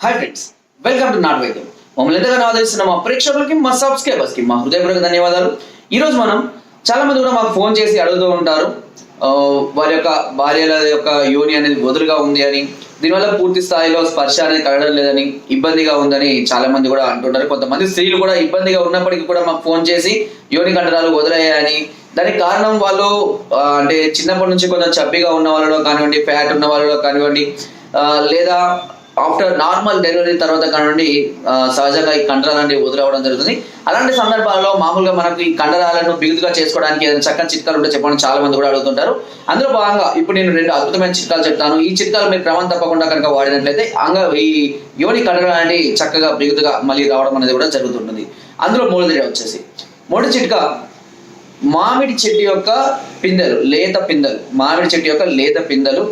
Hi friends welcome to నాట్ వైద్యం మమ్మల్ని ఎంతగానో ఆదరిస్తున్న మా ప్రేక్షకులకి మా సబ్స్క్రైబర్స్కి మా హృదయపూర్వక ధన్యవాదాలు. ఈ రోజు మనం చాలా మంది కూడా మాకు ఫోన్ చేసి అడుగుతూ ఉంటారు. వారి యొక్క భార్యల యొక్క యోని అనేది వదులుగా ఉంది అని దీనివల్ల పూర్తి స్థాయిలో స్పర్శ అనేది కలగడం లేదని ఇబ్బందిగా ఉందని చాలా మంది కూడా అంటుంటారు. కొంతమంది స్త్రీలు కూడా ఇబ్బందిగా ఉన్నప్పటికీ కూడా మాకు ఫోన్ చేసి యోని కండరాలు వదిలయ్యాయని దానికి కారణం వాళ్ళు అంటే చిన్నప్పటి నుంచి కొంచెం చబ్బిగా ఉన్న వాళ్ళలో కానివ్వండి ఫ్యాట్ ఉన్న వాళ్ళలో కానివ్వండి లేదా ఆఫ్టర్ నార్మల్ డెలివరీ తర్వాత కానివ్వండి సహజంగా ఈ కండరాలు అనేవి వదిలవడం జరుగుతుంది. అలాంటి సందర్భాల్లో మామూలుగా మనకు ఈ కండరాలను బిగుతుగా చేసుకోవడానికి ఏదైనా చక్కని చిట్కాలు ఉంటే చెప్పండి చాలా మంది కూడా అడుగుతుంటారు. అందులో భాగంగా ఇప్పుడు నేను రెండు అద్భుతమైన చిట్కాలు చెప్తాను. ఈ చిట్కాలు మీరు క్రమం తప్పకుండా కనుక వాడినట్లయితే అంగ ఈ యోని కండరాలు అనేవి చక్కగా బిగుతుగా మళ్ళీ రావడం అనేది కూడా జరుగుతుంటుంది. అందులో మూడోది వచ్చేసి. మొదటి చిట్కా మామిడి చెట్టు యొక్క పిందెలు లేత పిందెలు. మామిడి చెట్టు యొక్క లేత పిందెలు.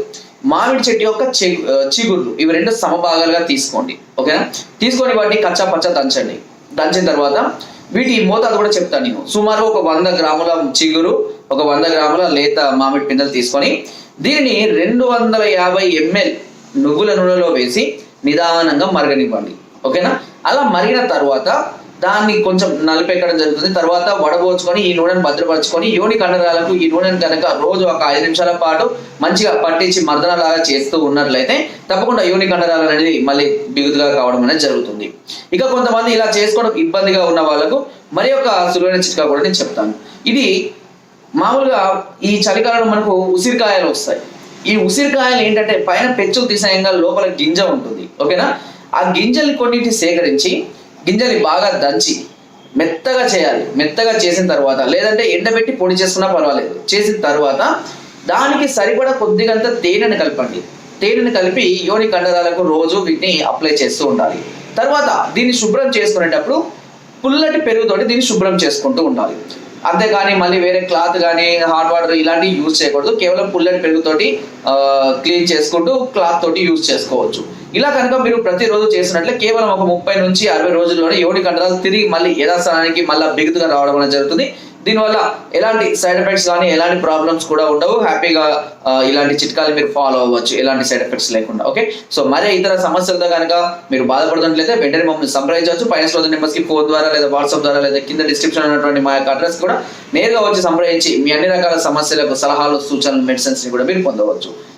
మామిడి చెట్టు యొక్క చి- చిగుర్లు. ఇవి రెండు సమభాగాలుగా తీసుకోండి. ఓకేనా? తీసుకొని వాటిని కచ్చా పచ్చ దంచండి. దంచిన తర్వాత వీటి మోతాదు కూడా చెప్తాను నేను. సుమారు ఒక వంద గ్రాముల చిగురు ఒక వంద గ్రాముల లేత మామిడి పిందెలు తీసుకొని దీనిని రెండు వందల యాభై ఎంఎల్ నువ్వుల నూనెలో వేసి నిదానంగా మరగనివ్వండి. ఓకేనా? అలా మరిగిన తర్వాత దాన్ని కొంచెం నలిపెక్కడం జరుగుతుంది. తర్వాత వడబోచుకొని ఈ నూనెను భద్రపరచుకొని యోని కండరాలకు ఈ నూనెను కనుక రోజు ఒక ఐదు నిమిషాల పాటు మంచిగా పట్టించి మర్దనలాగా చేస్తూ ఉన్నట్లయితే తప్పకుండా యోని కండరాలు అనేది మళ్ళీ బిగుతుగా కావడం అనేది జరుగుతుంది. ఇక కొంతమంది ఇలా చేసుకోవడం ఇబ్బందిగా ఉన్న వాళ్ళకు మరి ఒక సులువైన చిట్కా కూడా నేను చెప్తాను. ఇది మామూలుగా ఈ చలికాలంలో మనకు ఉసిరికాయలు వస్తాయి. ఈ ఉసిరికాయలు ఏంటంటే పైన పెచ్చులు తీసేయంగా లోపల గింజ ఉంటుంది. ఓకేనా? ఆ గింజల్ని కొన్నింటి సేకరించి గింజల్ని బాగా దంచి మెత్తగా చేయాలి. మెత్తగా చేసిన తర్వాత లేదంటే ఎండబెట్టి పొడి చేసుకున్నా పర్వాలేదు. చేసిన తర్వాత దానికి సరిపడా కొద్దిగంత తేనెను కలపండి. తేనెను కలిపి యోని కండరాలకు రోజు వీటిని అప్లై చేస్తూ ఉండాలి. తర్వాత దీన్ని శుభ్రం చేసుకునేటప్పుడు పుల్లటి పెరుగుతోటి దీన్ని శుభ్రం చేసుకుంటూ ఉండాలి. అంతేగాని మళ్ళీ వేరే క్లాత్ కానీ హాట్ వాటర్ ఇలాంటివి యూజ్ చేయకూడదు. కేవలం పుల్లటి పెరుగుతోటి క్లీన్ చేసుకుంటూ క్లాత్ తోటి యూజ్ చేసుకోవచ్చు. ఇలా కనుక మీరు ప్రతిరోజు చేసినట్లే కేవలం ఒక ముప్పై నుంచి అరవై రోజుల్లోనే యోని కండరాలు తిరిగి మళ్ళీ యథాస్థానానికి మళ్ళీ బిగుతుగా రావడం అనేది జరుగుతుంది. దీనివల్ల ఎలాంటి సైడ్ ఎఫెక్ట్స్ కానీ ఎలాంటి ప్రాబ్లమ్స్ కూడా ఉండవు. హ్యాపీగా ఇలాంటి చిట్కాలు మీరు ఫాలో అవ్వచ్చు. ఎలాంటి సైడ్ ఎఫెక్ట్స్ లేకుండా ఓకే? సో మరే ఇతర సమస్యలతో కనుక మీరు బాధపడుతున్నట్లయితే వెంటనే మమ్మల్ని సంప్రదించవచ్చు. పైన నెంబర్స్కి నెంబర్స్కి ఫోన్ ద్వారా లేదా వాట్సాప్ ద్వారా లేదా కింద డిస్క్రిప్షన్ ఉన్నటువంటి మా యొక్క అడ్రస్ కూడా నేరుగా వచ్చి సంప్రదించి మీ అన్ని రకాల సమస్యలకు సలహాలు సూచనలు మెడిసిన్స్ని కూడా మీరు పొందవచ్చు.